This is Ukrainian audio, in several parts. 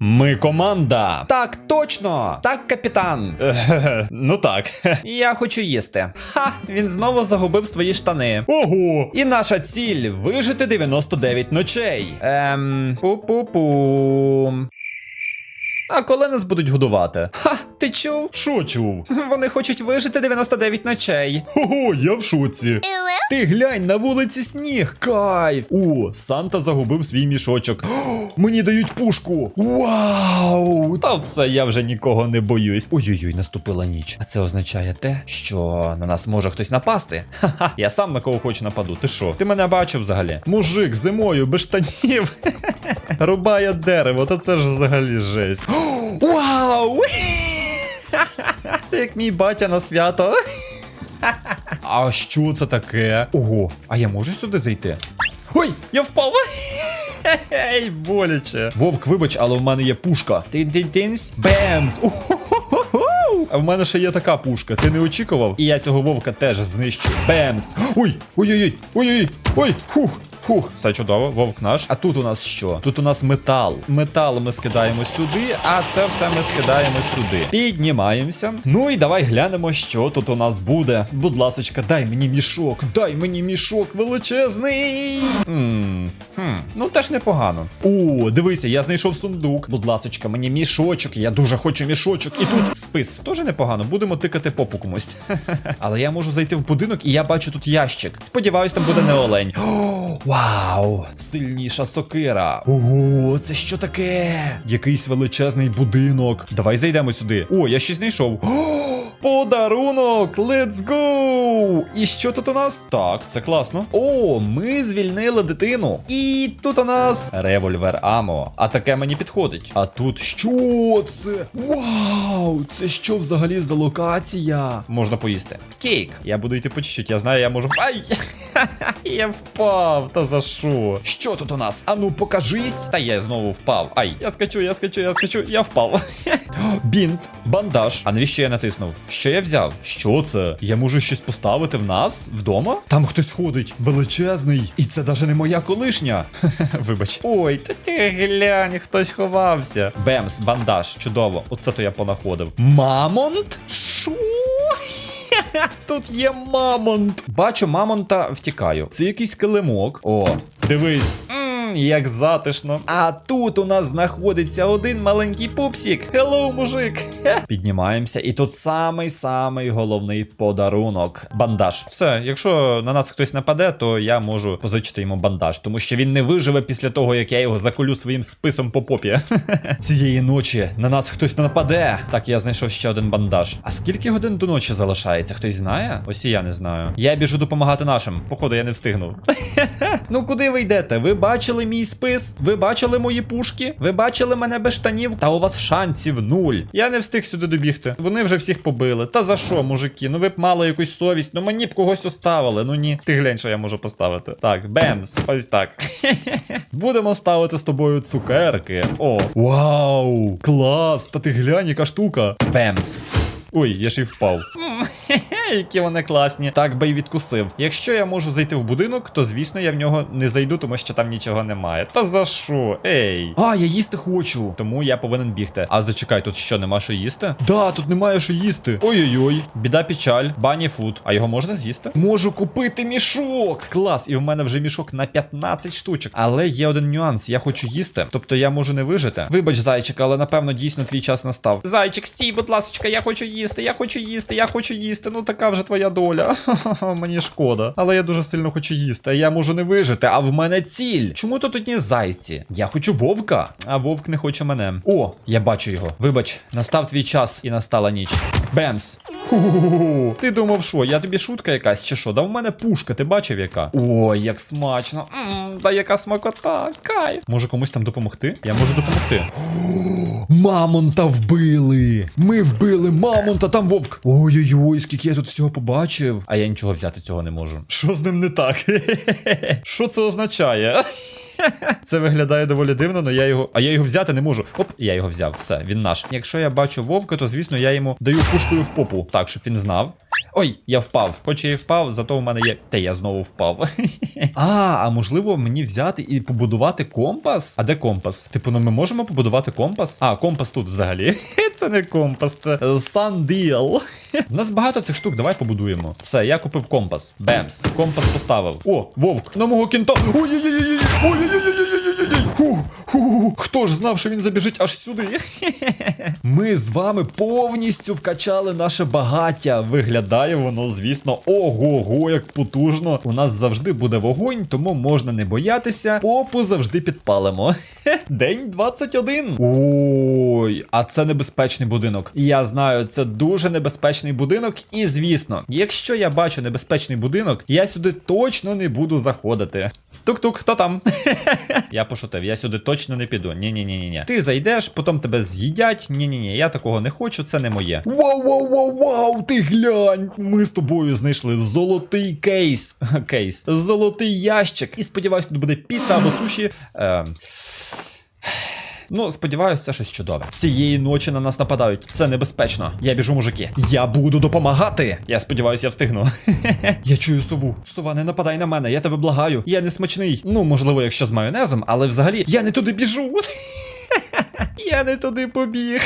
Ми команда. Так, точно. Так, капітан. Ну так. Я хочу їсти. Ха, він знову загубив свої штани. Ого! І наша ціль вижити 99 ночей. Ем. Пу-пу-пу. А коли нас будуть годувати? Ха, ти чув? Що чув? Вони хочуть вижити 99 ночей. Ого, я в шоці. Ти глянь, на вулиці сніг. Кайф. О, Санта загубив свій мішочок. О, мені дають пушку. Вау! Та все, я вже нікого не боюсь. Ой-ой-ой, наступила ніч. А це означає те, що на нас може хтось напасти. Ха-ха, я сам на кого хочу нападу. Ти що? Ти мене бачив взагалі? Мужик зимою без штанів. Рубає дерево, та це ж взагалі жесть. Вау! Це як мій батя на свято. А що це таке? Ого, а я можу сюди зайти? Ой, я впав! Ей, боляче. Вовк, вибач, але в мене є пушка. Тин-тин-тинсь. Бемс! А в мене ще є така пушка. Ти не очікував? І я цього вовка теж знищу. Бемс! Ой! Ой-ой-ой! Ой-ой-ой! Ой! Фух! Фух, все чудово, вовк наш. А тут у нас що? Тут у нас метал. Метал ми скидаємо сюди, а це все ми скидаємо сюди. Піднімаємося. Ну і давай глянемо, що тут у нас буде. Будь ласочка, дай мені мішок, дай мені мішок величезний. Ммм, хм, ну теж непогано. О, дивися, я знайшов сундук. Будь ласочка, мені мішочок, я дуже хочу мішочок. І тут спис. Тоже непогано, будемо тикати попу комусь. Але я можу зайти в будинок і я бачу тут ящик. Сподіваюсь, там буде не олень. О, Вау! Сильніша сокира. Ого, це що таке? Якийсь величезний будинок. Давай зайдемо сюди. О, я щось знайшов. О, подарунок! Let's go! І що тут у нас? Так, це класно. О, ми звільнили дитину. І тут у нас револьвер Амо. А таке мені підходить. А тут що це? Вау! Це що взагалі за локація? Можна поїсти. Кейк. Я буду йти по чуть-чуть, я знаю, я можу. Ай! Я впав, та за що? Що тут у нас? Ану, покажись. Та я знову впав. Ай, я скачу, я скачу, я скачу, я впав. Бінт, бандаж. А навіщо я натиснув? Що я взяв? Що це? Я можу щось поставити в нас? Вдома? Там хтось ходить. Величезний. І це навіть не моя колишня. Вибач. Ой, та ти глянь, хтось ховався. Бемс, бандаж. Чудово. Оце то я понаходив. Мамонт? Що? Тут є мамонт. Бачу мамонта, втікаю. Це якийсь килимок. О, дивись. Як затишно. А тут у нас знаходиться один маленький пупсик. Хеллоу, мужик. Піднімаємося. І тут самий-самий головний подарунок. Бандаж. Все, якщо на нас хтось нападе, то я можу позичити йому бандаж, тому що він не виживе після того, як я його заколю своїм списом по попі. Цієї ночі на нас хтось нападе. Так, я знайшов ще один бандаж. А скільки годин до ночі залишається? Хтось знає? Ось і я не знаю. Я біжу допомагати нашим. Походу, я не встигнув. ну куди ви йдете? Ви бачили мій спис? Ви бачили мої пушки? Ви бачили мене без штанів? Та у вас шансів нуль. Я не встиг сюди добігти. Вони вже всіх побили. Та за що, мужики? Ну ви б мали якусь совість. Ну мені б когось оставили. Ну ні. Ти глянь, що я можу поставити. Так, бемс. Ось так. Будемо ставити з тобою цукерки. О, вау! Клас! Та ти глянь, яка штука. Бемс. Ой, я ж і впав. Які вони класні. Так би й відкусив. Якщо я можу зайти в будинок, то звісно я в нього не зайду, тому що там нічого немає. Та за що? Ей. А, я їсти хочу. Тому я повинен бігти. А зачекай, тут що, нема що їсти? Да, тут немає що їсти. Ой-ой-ой, біда печаль, бані фуд. А його можна з'їсти? Можу купити мішок. Клас, і в мене вже мішок на 15 штучок. Але є один нюанс, я хочу їсти. Тобто я можу не вижити. Вибач, зайчик, але напевно дійсно твій час настав. Зайчик, стій, будь ласка, я хочу їсти, я хочу їсти, я хочу їсти. Ну така вже твоя доля. Мені шкода. Але я дуже сильно хочу їсти. Я можу не вижити, а в мене ціль. Чому тут одні зайці? Я хочу вовка, а вовк не хоче мене. О, я бачу його. Вибач, настав твій час і настала ніч. Бемс. Ху-ху-ху. Ти думав, що? Я тобі шутка якась чи що? Да в мене пушка, ти бачив яка? Ой, як смачно. Та яка смакота, кайф. Може комусь там допомогти? Я можу допомогти. Мамонта вбили! Ми вбили мамонта, там вовк. Ой-ой-ой, скільки я тут всього побачив. А я нічого взяти цього не можу. Що з ним не так? Що це означає? Це виглядає доволі дивно, але я його. А я його взяти не можу. Оп, я його взяв. Все, він наш. Якщо я бачу вовка, то звісно я йому даю пушкою в попу. Так, щоб він знав. Ой, я впав. Хоч я і впав, зато у мене є. Та я знову впав. а, а можливо мені взяти і побудувати компас? А де компас? Типу, ну ми можемо побудувати компас? А, компас тут взагалі. Це не компас, це санділ. У нас багато цих штук, давай побудуємо. Все, я купив компас. Бемс. Компас поставив. О, вовк, на мого кінта. Ой-ой-ой-ой! Фу, хто ж знав, що він забіжить аж сюди? Ми з вами повністю вкачали наше багаття. Виглядає воно, звісно, ого-го, як потужно. У нас завжди буде вогонь, тому можна не боятися. Попу завжди підпалимо. День 21. Ой, а це небезпечний будинок. Я знаю, це дуже небезпечний будинок. І звісно, якщо я бачу небезпечний будинок, я сюди точно не буду заходити. Тук-тук, хто там? я пошутив, я сюди точно не піду. Ні-ні-ні-ні. Ти зайдеш, потім тебе з'їдять. Ні-ні-ні, я такого не хочу, це не моє. Вау, вау, вау, вау, ти глянь! Ми з тобою знайшли золотий кейс. Кейс. Золотий ящик. І сподіваюсь, тут буде піца або суші. Ем... Ну, сподіваюся, це щось чудове. Цієї ночі на нас нападають. Це небезпечно. Я біжу, мужики. Я буду допомагати. Я сподіваюся, я встигну. я чую сову. Сова, не нападай на мене, я тебе благаю. Я не смачний. Ну, можливо, якщо з майонезом, але взагалі я не туди біжу. я не туди побіг.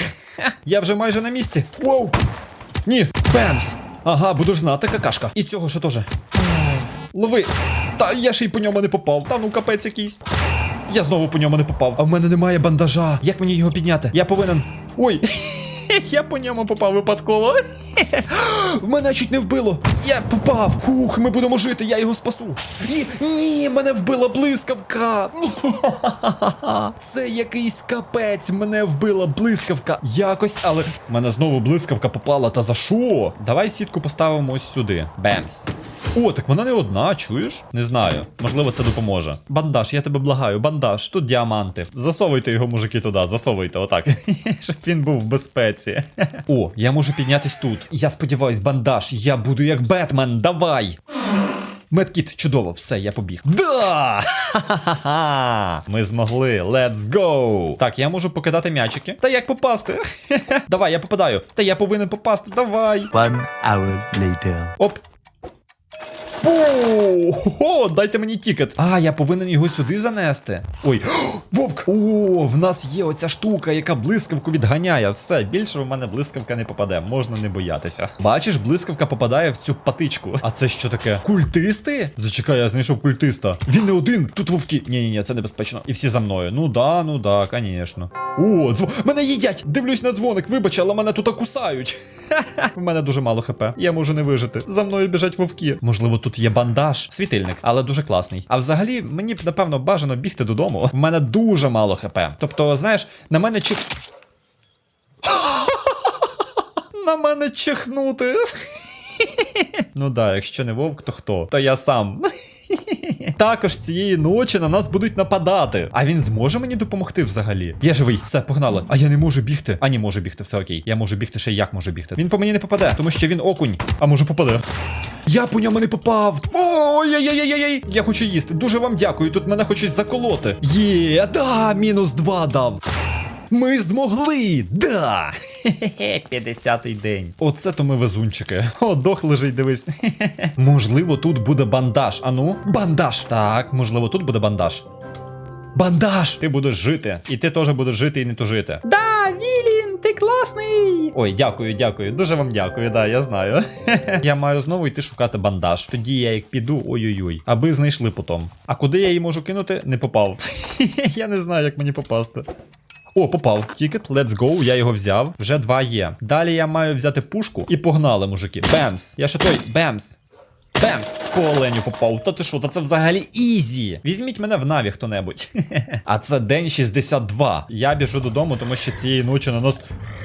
я вже майже на місці. Воу! Ні, бемс! Ага, будеш знати, какашка. І цього ще теж. Лови. Та я ще й по ньому не попав. Та ну капець якийсь. Я знову по ньому не попав. А в мене немає бандажа. Як мені його підняти? Я повинен. Ой. Я по ньому попав випадково. Мене чуть не вбило. Я попав. Фух, ми будемо жити, я його спасу. І ні, мене вбила блискавка. Це якийсь капець. Мене вбила блискавка. Якось, але мене знову блискавка попала. Та за що? Давай сітку поставимо ось сюди. Бемс. О, так вона не одна, чуєш? Не знаю. Можливо, це допоможе. Бандаж, я тебе благаю, бандаж. Тут діаманти. Засовуйте його, мужики, туди, засовуйте, отак. Щоб він був в безпеці. О, я можу піднятись тут. Я сподіваюсь, бандаж. Я буду як Бетмен, давай. Медкіт, чудово, все, я побіг. Да! Ха-ха-ха! Ми змогли. Let's go! Так, я можу покидати м'ячики. Та як попасти? Давай, я попадаю. Та я повинен попасти. Давай. One hour later. Оп. О, хо, дайте мені тікет. А, я повинен його сюди занести. Ой, вовк! О, в нас є оця штука, яка блискавку відганяє. Все, більше в мене блискавка не попаде, можна не боятися. Бачиш, блискавка попадає в цю патичку. А це що таке? Культисти? Зачекай, я знайшов культиста. Він не один, тут вовки. Ні, ні, ні, це небезпечно. І всі за мною. Ну да, ну да, звісно. О, дзвон. Мене їдять! Дивлюсь на дзвоник, вибач, але мене тут кусають. У мене дуже мало хп. Я можу не вижити. За мною біжать вовки. Можливо, тут є бандаж, світильник, але дуже класний. А взагалі, мені б напевно бажано бігти додому. В мене дуже мало хп. Тобто, знаєш, на мене чи. На мене чихнути. Ну да, якщо не вовк, то хто? То я сам. Також цієї ночі на нас будуть нападати. А він зможе мені допомогти взагалі? Я живий, все, погнали. А я не можу бігти. А не можу бігти, все окей. Я можу бігти ще як можу бігти. Він по мені не попаде, тому що він окунь. А може попаде. Я по ньому не попав. Ой-ой-ой-ой-ой. Я хочу їсти. Дуже вам дякую. Тут мене хочуть заколоти. Є, да, мінус два дав. Ми змогли! Да! Хе-хе, 50-й день. Оце то ми везунчики. О, дох лежить, дивись. можливо, тут буде бандаж. Ану, бандаж. Так, можливо, тут буде бандаж. Бандаж! Ти будеш жити. І ти теж будеш жити і не тужити. Да, Вілін, ти класний. Ой, дякую, дякую. Дуже вам дякую, да, я знаю. я маю знову йти шукати бандаж. Тоді я як піду, ой-ой-ой. Аби знайшли потом. А куди я її можу кинути? Не попав. я не знаю, як мені попасти. О, попав. Тікет, let's go, я його взяв. Вже два є. Далі я маю взяти пушку і погнали, мужики. Бемс. Я ще той. Бемс. Бемс! По оленю попав. Та ти що, та це взагалі ізі. Візьміть мене в наві хто-небудь. а це день 62. Я біжу додому, тому що цієї ночі на нас.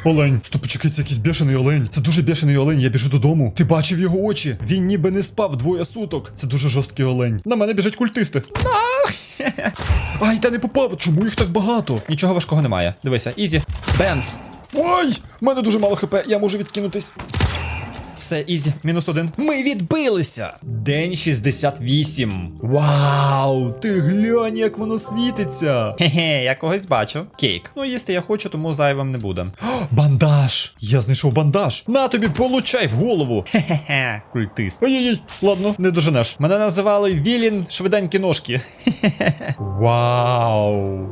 Олень. Стоп, почекай, це якийсь бешений олень. Це дуже бешений олень, я біжу додому. Ти бачив його очі? Він ніби не спав двоє суток. Це дуже жорсткий олень. На мене біжать культисти. Ай, та не попав. Чому їх так багато? Нічого важкого немає. Дивися, ізі. Бенс. Ой! в мене дуже мало хп, я можу відкинутись. Все, ізі, мінус один. Ми відбилися. День 68. Вау! Ти глянь, як воно світиться. Хе-хе, я когось бачу. Кейк. Ну, їсти я хочу, тому зайвим не буде. О, бандаж! Я знайшов бандаж. На тобі, получай в голову. Хе-хе, культист. Ой-ой-ой, ладно, не доженеш. Мене називали Вілін швиденькі ножки. Вау!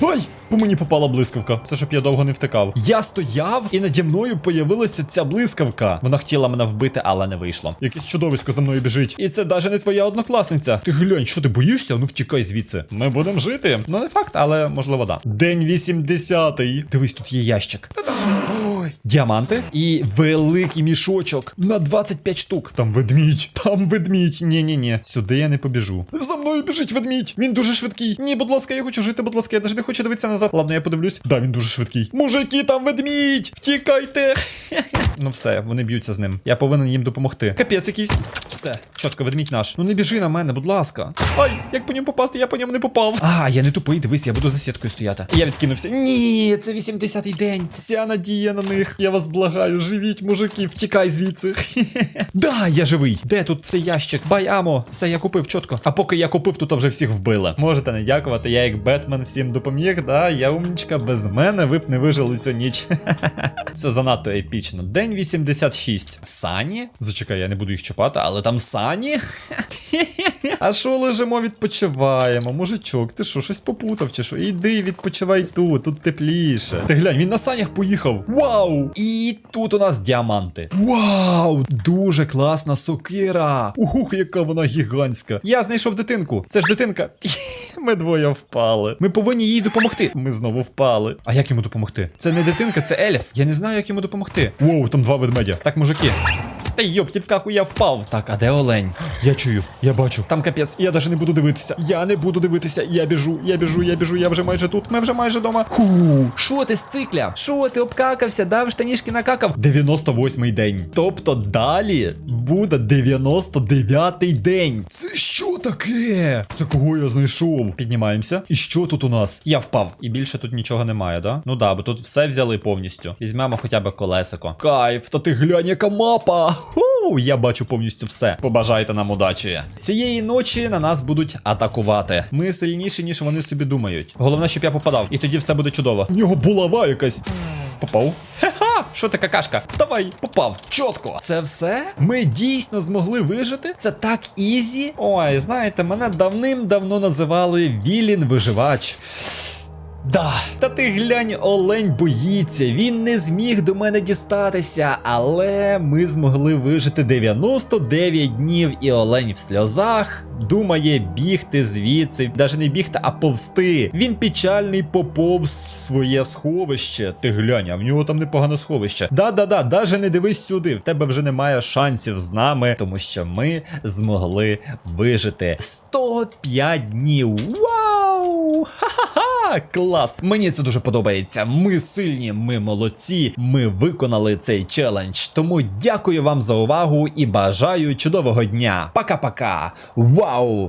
Ой! По мені попала блискавка. Це щоб я довго не втикав. Я стояв, і наді мною появилася ця блискавка. Вона хотіла мене вбити, але не вийшло. Якесь чудовисько за мною біжить. І це навіть не твоя однокласниця. Ти глянь, що ти боїшся? Ну втікай звідси. Ми будемо жити. Ну не факт, але можливо, да. День 80-й. Дивись, тут є ящик. Та-дам. Діаманти і великий мішочок на 25 штук. Там ведмідь, там ведмідь. Ні-ні-ні. Сюди я не побіжу. За мною біжить ведмідь. Він дуже швидкий. Ні, будь ласка, я хочу жити, будь ласка, я навіть не хочу дивитися назад. Ладно, я подивлюсь. Да, він дуже швидкий. Мужики, там ведмідь! Втікайте! ну все, вони б'ються з ним. Я повинен їм допомогти. Капець якийсь. Все, чітко, ведмідь наш. Ну не біжи на мене, будь ласка. Ай, як по ньому попасти, я по ньому не попав. А, я не тупий, дивись, я буду за сіткою стояти. Я відкинувся. Ні, це 80-й день. Вся надія на них. Я вас благаю, живіть, мужики, втікай звідси. да, я живий. Де тут цей ящик? Бай амо. Все, я купив чітко. А поки я купив, тут вже всіх вбили. Можете не дякувати, я як Бетмен всім допоміг, да, я умнічка, без мене ви б не вижили цю ніч. Це занадто епічно. День 86. Сані? Зачекай, я не буду їх чіпати, але там сані. А що лежимо, відпочиваємо? Мужичок, ти що, щось попутав чи що? Іди, відпочивай тут, тут тепліше. Ти глянь, він на санях поїхав. Вау! І тут у нас діаманти. Вау! Дуже класна сокира. Ух, яка вона гігантська. Я знайшов дитинку. Це ж дитинка. Ми двоє впали. Ми повинні їй допомогти. Ми знову впали. А як йому допомогти? Це не дитинка, це ельф. Я не знаю, як йому допомогти. Воу, там два ведмедя. Так, мужики. Та йоп, в каху я впав. Так, а де олень? Я чую, я бачу. Там капець, я навіть не буду дивитися. Я не буду дивитися. Я біжу, я біжу, я біжу, я вже майже тут. Ми вже майже дома. Ху. Що ти з цикля? Що ти обкакався? Дав штанішки накакав? 98-й день. Тобто далі буде 99-й день. Це що таке? Це кого я знайшов? Піднімаємося. І що тут у нас? Я впав. І більше тут нічого немає, да? Ну да, бо тут все взяли повністю. Візьмемо хоча б колесико. Кайф, та ти глянь, яка мапа. Ху, я бачу повністю все. Побажайте нам удачі. Цієї ночі на нас будуть атакувати. Ми сильніші, ніж вони собі думають. Головне, щоб я попадав, і тоді все буде чудово. В нього булава якась. Попав. Ха-ха! Що ти какашка? Давай, попав. Чітко. Це все? Ми дійсно змогли вижити? Це так ізі. Ой, знаєте, мене давним-давно називали Вілін виживач. Да, та ти глянь, олень боїться. Він не зміг до мене дістатися, але ми змогли вижити 99 днів, і олень в сльозах думає бігти звідси, навіть не бігти, а повсти. Він печальний поповз в своє сховище. Ти глянь, а в нього там непогане сховище. Да-да-да, даже не дивись сюди. В тебе вже немає шансів з нами, тому що ми змогли вижити 105 днів. Вау! Ха-ха-ха! Клас! Мені це дуже подобається. Ми сильні, ми молодці, ми виконали цей челендж. Тому дякую вам за увагу і бажаю чудового дня. Пока-пока! Вау!